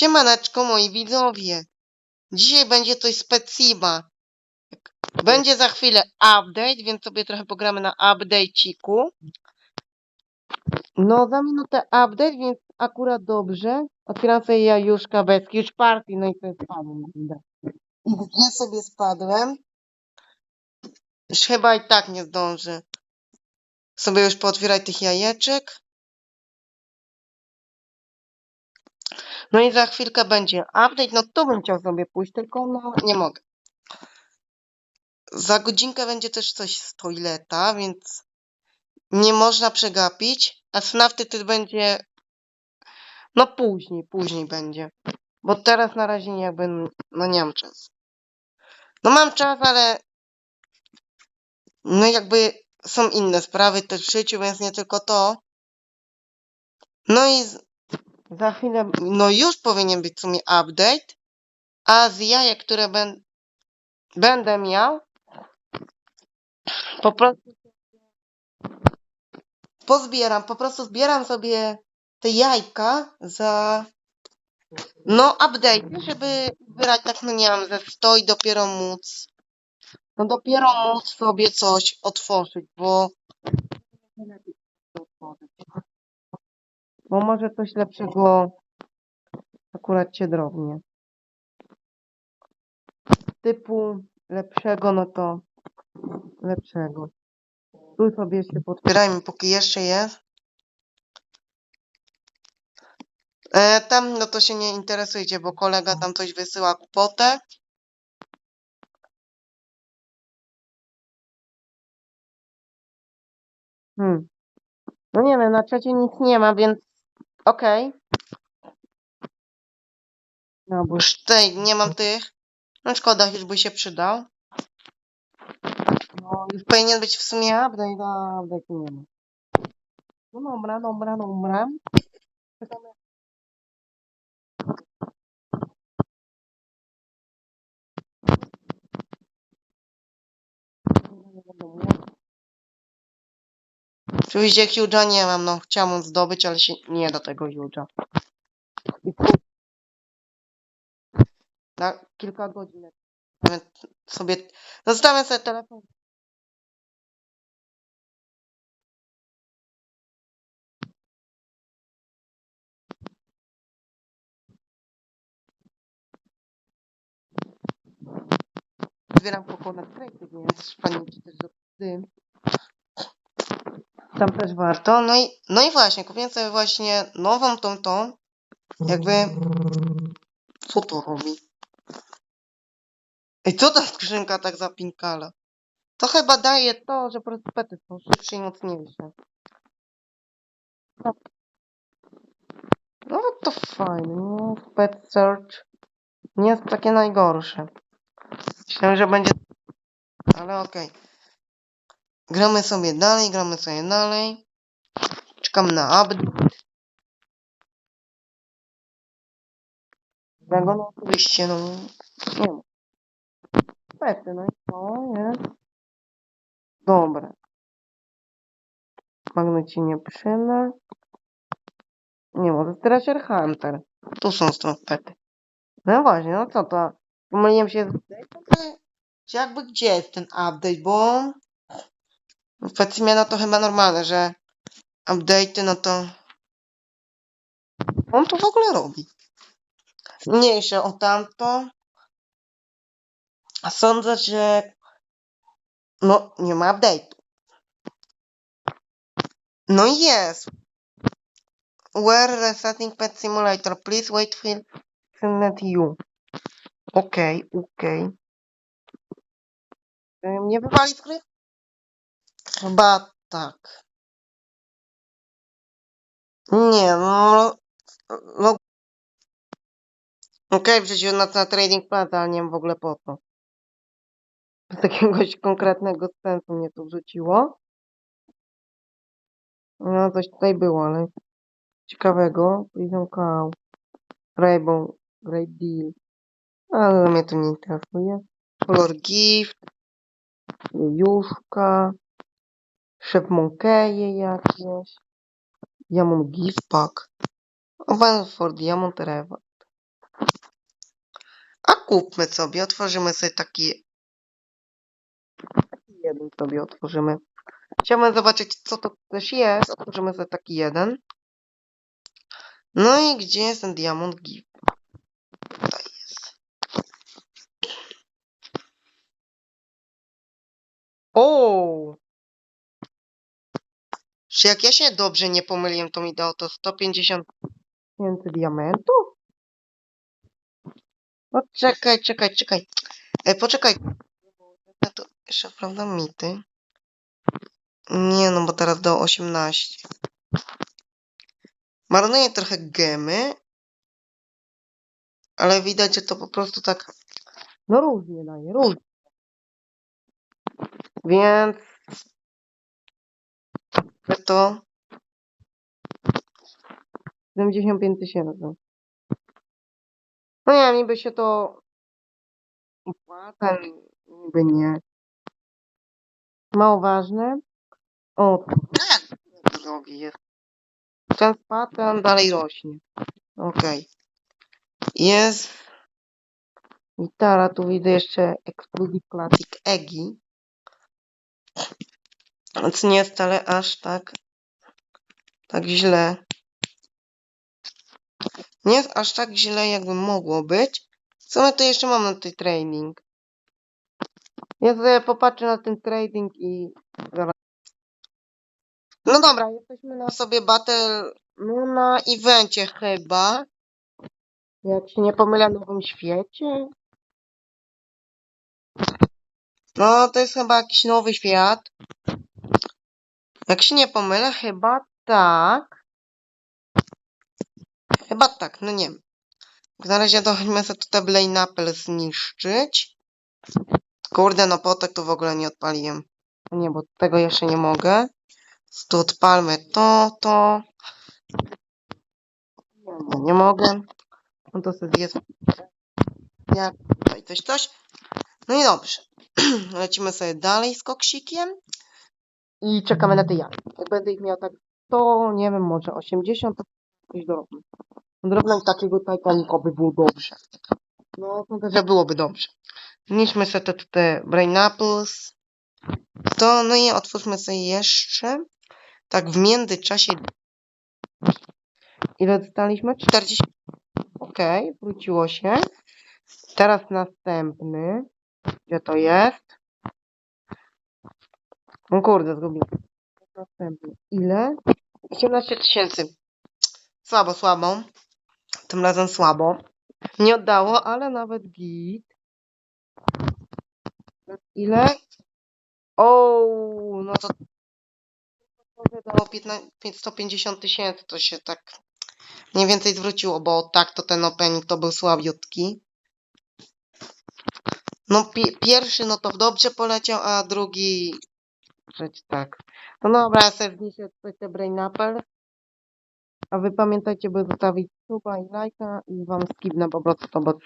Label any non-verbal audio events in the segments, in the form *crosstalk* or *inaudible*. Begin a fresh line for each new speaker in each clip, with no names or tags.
Siemaneczko moi widzowie. Dzisiaj będzie coś specima. Będzie za chwilę update, więc sobie trochę pogramy na update'iku. No za minutę update, więc akurat dobrze. Otwieram sobie jajuszka bez już party, no i jest spadłem. gdzie sobie spadłem? Już chyba i tak nie zdąży. Sobie już pootwieraj tych jajeczek. No i za chwilkę będzie update. No tu bym chciał sobie pójść, tylko no nie mogę. Za godzinkę będzie też coś z toileta, więc nie można przegapić. A FNAF ty będzie. No później, później będzie. Bo teraz na razie jakby no nie mam czasu. No mam czas, ale no jakby są inne sprawy też w życiu, więc nie tylko to. No i za chwilę, no już powinien być w sumie update, a z jajek, które ben, będę miał, po prostu pozbieram, po prostu zbieram sobie te jajka za no update, żeby zbierać tak, no nie wiem, ze 100 i dopiero móc no dopiero móc sobie coś otworzyć, bo bo może coś lepszego akurat cię drobnie. Typu lepszego, no to lepszego. Tu sobie jeszcze potwierajmy, póki jeszcze jest. E, tam, no to się nie interesujcie, bo kolega tam coś wysyła kwotę. Hmm. No nie wiem, na czacie nic nie ma, więc okej. No bo już tutaj nie mam tych. No szkoda, już by się przydał. No już powinien być w sumie update, a update nie ma. No dobra, dobra, dobra. Czekamy. Oczywiście Huge'a nie mam, no chciałam zdobyć, ale się nie da tego Huge'a. Na kilka godzin sobie... Zostawiam sobie telefon. Zbieram coconut crate, więc pamięci też do tym. Tam też warto. No i, no i właśnie, kupiłem sobie właśnie nową tą tą. Jakby... Co to robi? Ej, co ta skrzynka tak zapinkala? To chyba daje to, że po prostu pety są szybsze i mocniejsze. No to fajne. No, pet search nie jest takie najgorsze. Myślałem, że będzie... Ale okej. Gramy sobie dalej, gramy sobie dalej. Czekam na update. No oczywiście, no nie ma. Pety, no i to jest. Dobra. Magnet nie przyda. Nie, może Treasure Hunter. Tu są stąd pety. No właśnie, no co to? Pomyliłem się z jakby gdzie jest ten update, bo w Pecimie no to chyba normalne, że update'y no to on to w ogóle robi. Mniejsze o tamto. A sądzę, że no nie ma update'u. No i jest. Where resetting pet simulator. Please wait for net you. Okej, okej. Okay. Nie wywali z gry? Chyba tak. Nie, no... no Okej, okay, wrzuciłem na, na trading pad, ale nie wiem w ogóle po co. Z jakiegoś konkretnego sensu mnie to wrzuciło. No, coś tutaj było, ale ciekawego. Prison Cow. Rainbow. Great Deal. Ale mnie to nie interesuje. Kolor Gift. Juszka. Szef Monkeje jakieś. Ja mam Gift Pack. One for Diamond Reward. A kupmy sobie, otworzymy sobie taki jeden sobie otworzymy. Chciałbym zobaczyć, co to też jest. Otworzymy sobie taki jeden. No i gdzie jest ten diamond gift? Tutaj jest. O! Czy jak ja się dobrze nie pomyliłem, to mi dało to 150 tysięcy diamentów? No czekaj, czekaj, czekaj. E, poczekaj. Ja to jeszcze sprawdzam mity. Nie no, bo teraz dało 18. Marnuję trochę gemy. Ale widać, że to po prostu tak... No różnie daje, różnie. Więc... To... 75 tysięcy. No nie niby się to opłaca, niby nie. Mało ważne. O, tak, drogi jest. Ten spadł, ten dalej rośnie. Okej. Jest. Gitara, tu widzę jeszcze Exclusive Classic Eggy. Więc nie jest aż tak tak źle. Nie jest aż tak źle, jakby mogło być. Co my tu jeszcze mamy na tej trading? Ja sobie popatrzę na ten trading i zaraz. No dobra, jesteśmy na sobie battle, no na evencie chyba. Jak się nie pomylę, Nowym Świecie. No, to jest chyba jakiś nowy świat. Jak się nie pomylę, chyba tak. Chyba tak, no nie wiem. Na razie to chodźmy sobie tutaj Blaine Apple zniszczyć. Kurde, no potek to w ogóle nie odpaliłem. Nie, bo tego jeszcze nie mogę. Tu odpalmy to, to. Nie, nie, nie mogę. No to sobie jest. Jak tutaj coś, coś. No i dobrze. *clears throat* Lecimy sobie dalej z koksikiem. I czekamy na te jajka. Jak będę ich miał tak 100, nie wiem, może 80, to coś drobne. Drobne i takiego by było dobrze. No, to że byłoby dobrze. Zniszmy sobie te, Brain Apples. To, no i otwórzmy sobie jeszcze. Tak w międzyczasie. Ile dostaliśmy? 40. Okej, wróciło się. Teraz następny. Gdzie to jest? No kurde. Następny. Ile? 18 tysięcy. Słabo, słabo. Tym razem słabo. Nie oddało, ale nawet git. Ile? O, no to 15, 150 tysięcy, to się tak mniej więcej zwróciło, bo tak to ten opening to był słabiutki. No pi pierwszy no to dobrze poleciał, a drugi trzeci tak. No dobra, ja sobie tutaj te Brain Apple. A wy pamiętajcie, by zostawić suba i lajka i wam skipnę po prostu to, bo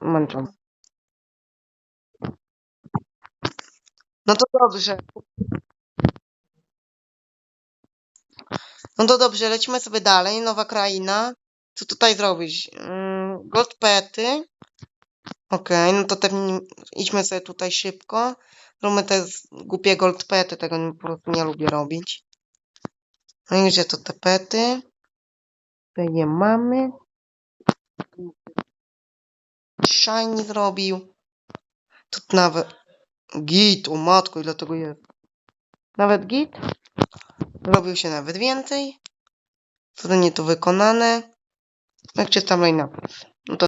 męczą. No to dobrze. No to dobrze, lecimy sobie dalej. Nowa kraina. Co tutaj zrobić? Mm, Gold pety. Okej, no to ten, idźmy sobie tutaj szybko. Zróbmy te głupie gold pety, tego po prostu nie lubię robić. No i gdzie to te pety? Tutaj nie mamy. Shiny zrobił. Tu nawet git, o matko, ile tego jest. Nawet git. Zrobił się nawet więcej. Zadanie to wykonane. Jak czytam line